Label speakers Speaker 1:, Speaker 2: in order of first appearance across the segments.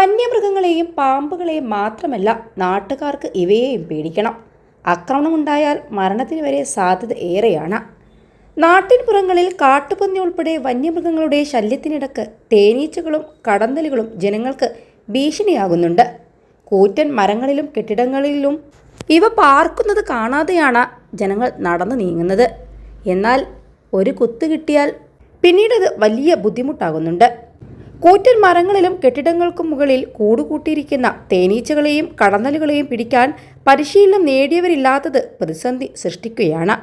Speaker 1: വന്യമൃഗങ്ങളെയും പാമ്പുകളെയും മാത്രമല്ല നാട്ടുകാർക്ക് ഇവയെയും പേടിക്കണം. ആക്രമണമുണ്ടായാൽ മരണത്തിന് വരെ സാധ്യത ഏറെയാണ്. നാട്ടിൻപുറങ്ങളിൽ കാട്ടുപന്നി ഉൾപ്പെടെ വന്യമൃഗങ്ങളുടെ ശല്യത്തിനിടക്ക് തേനീച്ചകളും കടന്നലുകളും ജനങ്ങൾക്ക് ഭീഷണിയാകുന്നുണ്ട്. കൂറ്റൻ മരങ്ങളിലും കെട്ടിടങ്ങളിലും ഇവ പാർക്കുന്നത് കാണാതെയാണ് ജനങ്ങൾ നടന്നു നീങ്ങുന്നത്. എന്നാൽ ഒരു കുത്ത് കിട്ടിയാൽ പിന്നീടത് വലിയ ബുദ്ധിമുട്ടാകുന്നുണ്ട്. കൂറ്റൻ മരങ്ങളിലും കെട്ടിടങ്ങൾക്കും മുകളിൽ കൂടുകൂട്ടിയിരിക്കുന്ന തേനീച്ചകളെയും കടന്നലുകളെയും പിടിക്കാൻ പരിശീലനം നേടിയവരില്ലാത്തത് പ്രതിസന്ധി സൃഷ്ടിക്കുകയാണ്.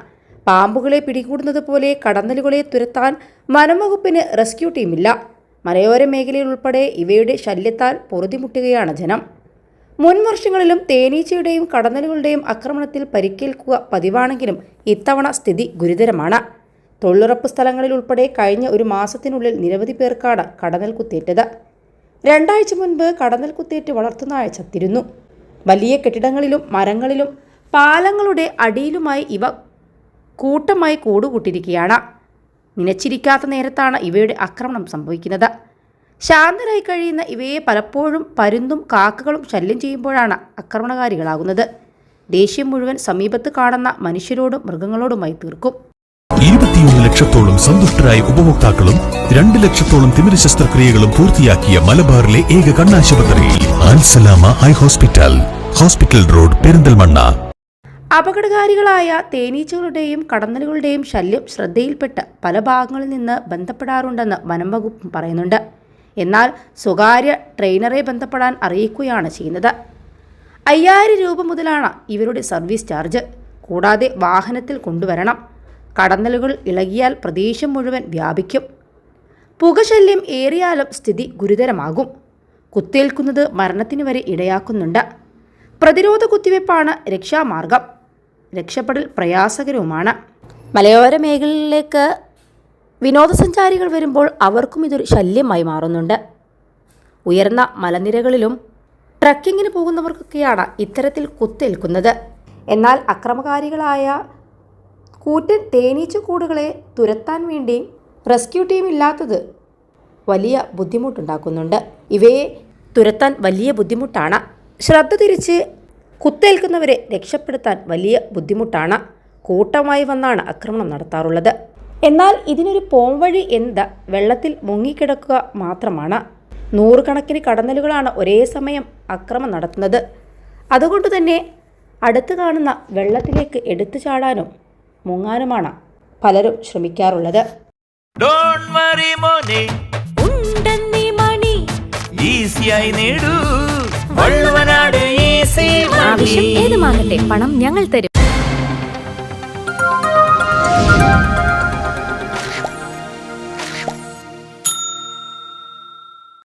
Speaker 1: പാമ്പുകളെ പിടികൂടുന്നത് പോലെ കടന്നലുകളെ തുരത്താൻ വനംവകുപ്പിന് റെസ്ക്യൂ ടീമില്ല. മലയോര മേഖലയിൽ ഉൾപ്പെടെ ഇവയുടെ ശല്യത്താൽ പൊറുതിമുട്ടുകയാണ് ജനം. മുൻവർഷങ്ങളിലും തേനീച്ചയുടെയും കടന്നലുകളുടെയും ആക്രമണത്തിൽ പരിക്കേൽക്കുക പതിവാണെങ്കിലും ഇത്തവണ സ്ഥിതി ഗുരുതരമാണ്. തൊഴിലുറപ്പ് സ്ഥലങ്ങളിൽ ഉൾപ്പെടെ കഴിഞ്ഞ ഒരു മാസത്തിനുള്ളിൽ നിരവധി പേർക്കാണ് കടന്നൽ കുത്തേറ്റത്. രണ്ടാഴ്ച മുൻപ് കടന്നൽ കുത്തേറ്റ് വളർത്തുനായ ചത്തിരുന്നു വലിയ കെട്ടിടങ്ങളിലും മരങ്ങളിലും പാലങ്ങളുടെ അടിയിലുമായി ഇവ കൂട്ടമായി കൂടുകൂട്ടിരിക്കുകയാണ് നിനച്ചിരിക്കാത്ത നേരത്താണ് ഇവയുടെ ആക്രമണം സംഭവിക്കുന്നത്. ശാന്തരായി കഴിയുന്ന ഇവയെ പലപ്പോഴും പരുന്തും കാക്കകളും ശല്യം ചെയ്യുമ്പോഴാണ് ആക്രമണകാരികളാകുന്നത്. ദേഷ്യം മുഴുവൻ സമീപത്ത് കാണുന്ന മനുഷ്യരോടും മൃഗങ്ങളോടുമായി തീർക്കും.
Speaker 2: ഇരുപത്തിയൊന്ന് ലക്ഷത്തോളം സന്തുഷ്ടരായ ഉപഭോക്താക്കളും രണ്ട് ലക്ഷത്തോളം തിമിര ശസ്ത്രക്രിയകളും പൂർത്തിയാക്കിയ മലബാറിലെ ഏക കണ്ണാശുപത്രി ആൻസലാമ eye hospital hospital road Perinthalmanna.
Speaker 1: അപകടകാരികളായ തേനീച്ചകളുടെയും കടന്നലുകളുടെയും ശല്യം ശ്രദ്ധയിൽപ്പെട്ട് പല ഭാഗങ്ങളിൽ നിന്ന് ബന്ധപ്പെടാറുണ്ടെന്ന് വനം വകുപ്പ് പറയുന്നുണ്ട്. എന്നാൽ സ്വകാര്യ ട്രെയിനറെ ബന്ധപ്പെടാൻ അറിയിക്കുകയാണ് ചെയ്യുന്നത്. അയ്യായിരം രൂപ മുതലാണ് ഇവരുടെ സർവീസ് ചാർജ്. കൂടാതെ വാഹനത്തിൽ കൊണ്ടുവരണം. കടന്നലുകൾ ഇളകിയാൽ പ്രദേശം മുഴുവൻ വ്യാപിക്കും. പുകശല്യം ഏറിയാലും സ്ഥിതി ഗുരുതരമാകും. കുത്തേൽക്കുന്നത് മരണത്തിന് വരെ ഇടയാക്കുന്നുണ്ട്. പ്രതിരോധ കുത്തിവയ്പ്പാണ് രക്ഷാമാർഗം. രക്ഷപ്പെടൽ പ്രയാസകരവുമാണ്. മലയോര മേഖലയിലേക്ക് വിനോദസഞ്ചാരികൾ വരുമ്പോൾ അവർക്കും ഇതൊരു ശല്യമായി മാറുന്നുണ്ട്. ഉയർന്ന മലനിരകളിലും ട്രക്കിങ്ങിന് പോകുന്നവർക്കൊക്കെയാണ് ഇത്തരത്തിൽ കുത്തേൽക്കുന്നത്. എന്നാൽ അക്രമകാരികളായ കൂറ്റൻ തേനീച്ചക്കൂടുകളെ തുരത്താൻ വേണ്ടി റെസ്ക്യൂ ടീം ഇല്ലാത്തത് വലിയ ബുദ്ധിമുട്ടുണ്ടാക്കുന്നുണ്ട്. ഇവയെ തുരത്താൻ വലിയ ബുദ്ധിമുട്ടാണ്. ശ്രദ്ധ തിരിച്ച് കുത്തേൽക്കുന്നവരെ രക്ഷപ്പെടുത്താൻ വലിയ ബുദ്ധിമുട്ടാണ്. കൂട്ടമായി വന്നാണ് ആക്രമണം നടത്താറുള്ളത്. എന്നാൽ ഇതിനൊരു പോംവഴി എന്ത്? വെള്ളത്തിൽ മുങ്ങിക്കിടക്കുക മാത്രമാണ്. നൂറുകണക്കിന് കടന്നലുകളാണ് ഒരേ സമയം അക്രമം നടത്തുന്നത്. അതുകൊണ്ട് തന്നെ അടുത്ത് കാണുന്ന വെള്ളത്തിലേക്ക് എടുത്തു ചാടാനും മുങ്ങാനുമാണ് പലരും ശ്രമിക്കാറുള്ളത്.
Speaker 3: ഡോണ്ട് വറി മോനെ.
Speaker 4: ഉണ്ടെന്നീ മണി.
Speaker 3: ഈസിയായി നേടൂ. വള്ളുവനാട് ഈസി
Speaker 4: ആവശ്യം ഏതുമാകട്ടെ പണം ഞങ്ങൾ തരും.